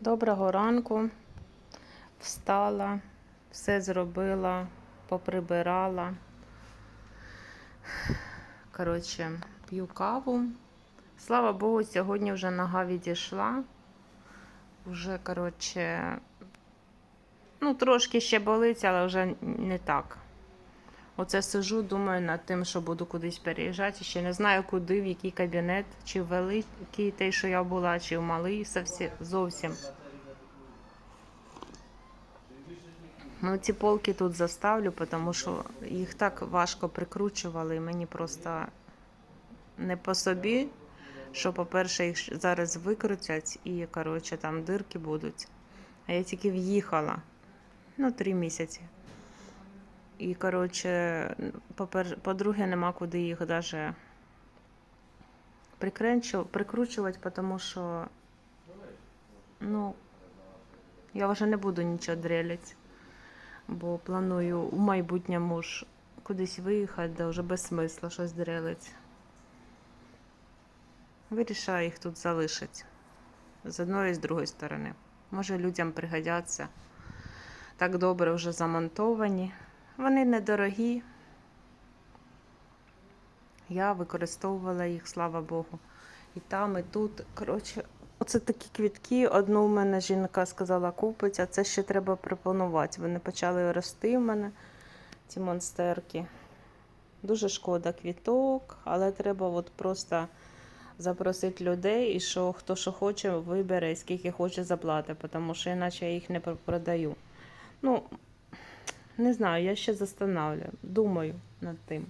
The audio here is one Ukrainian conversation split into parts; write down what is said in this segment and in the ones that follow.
Доброго ранку. Встала, все зробила, поприбирала. Коротше, п'ю каву. Слава Богу, сьогодні вже нога відійшла. Вже, коротше, ну, трошки ще болить, але вже не так. Оце сижу, думаю над тим, що буду кудись переїжджати. Ще не знаю, куди, в який кабінет, чи в великий той, що я була, чи в малий зовсім. Ну, ці полки тут заставлю, тому що їх так важко прикручували, і мені просто не по собі, що, по-перше, їх зараз викрутять і, коротше, там дирки будуть. А я тільки в'їхала. Ну, три місяці. І, коротше, по-друге, нема куди їх даже прикручувати, тому що, ну, я вже не буду нічого дрелять, бо планую у майбутньому ж кудись виїхати, де вже без смисла щось дрелить. Вирішаю їх тут залишити. З одної і з другої сторони. Може, людям пригодяться. Так добре вже замонтовані. Вони недорогі. Я використовувала їх, слава Богу. І там, і тут. Коротше, оце такі квітки. Одну в мене жінка сказала купить, а це ще треба пропонувати. Вони почали рости в мене, ці монстерки. Дуже шкода квіток, але треба от просто запросити людей, і що хто що хоче, вибере, скільки хоче заплати, тому що іначе я їх не продаю. Ну, не знаю, я ще застанавливаю. Думаю над тим.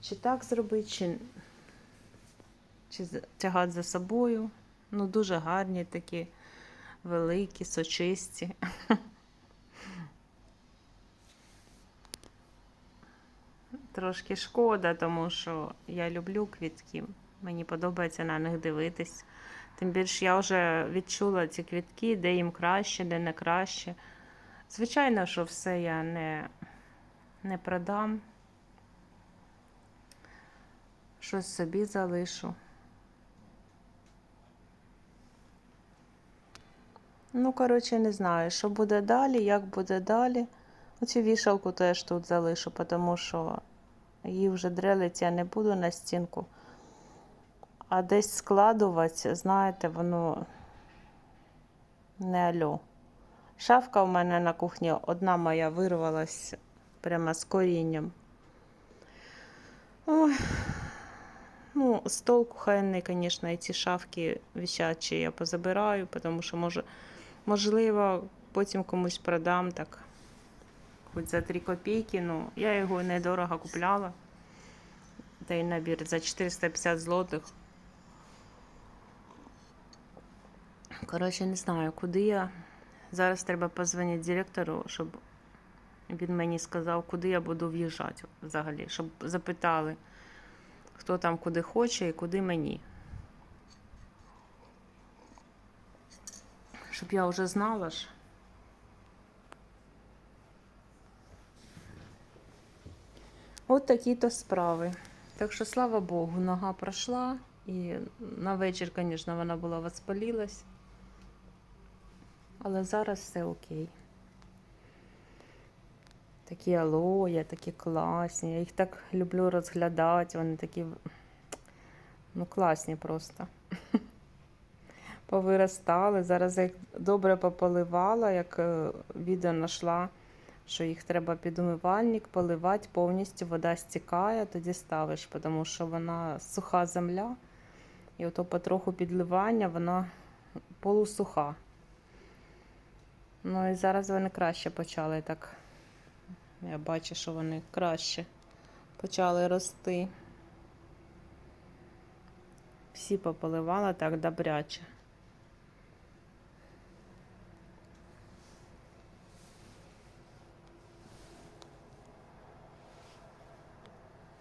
Чи так зробити, чи, чи тягати за собою. Ну, дуже гарні такі, великі, сочисті. Трошки шкода, тому що я люблю квітки. Мені подобається на них дивитись. Тим більше я вже відчула ці квітки, де їм краще, де не краще. Звичайно, що все я не, не продам. Щось собі залишу. Ну, коротше, не знаю, що буде далі, як буде далі. Оцю вішалку теж тут залишу, тому що її вже дрелить я не буду на стінку. А десь складувати, знаєте, воно не альо. Шафка в мене на кухні одна моя вирвалась прямо з корінням. Ой. Ну, стол кухонний, звісно, і ці шафки висячі я позабираю, тому що може, можливо, потім комусь продам так. Хоч за 3 копійки, ну, я його недорого купляла. Той набір за 450 злотих. Коротше, не знаю, куди я. Зараз треба позвонити директору, щоб він мені сказав, куди я буду в'їжджати взагалі, щоб запитали, хто там куди хоче і куди мені. Щоб я вже знала ж. От такі то справи. Так що, слава Богу, нога пройшла. І на вечір, звісно, вона була воспалілась. Але зараз все окей. Такі алоє, такі класні. Я їх так люблю розглядати. Вони такі ну, класні просто. Повиростали. Зараз я їх добре пополивала, як е, відео знайшла, що їх треба під умивальник поливати, повністю вода стікає, тоді ставиш, тому що вона суха земля. І ото потроху підливання, вона полусуха. Ну і зараз вони краще почали так. Я бачу, що вони краще почали рости. Всі пополивала так добряче.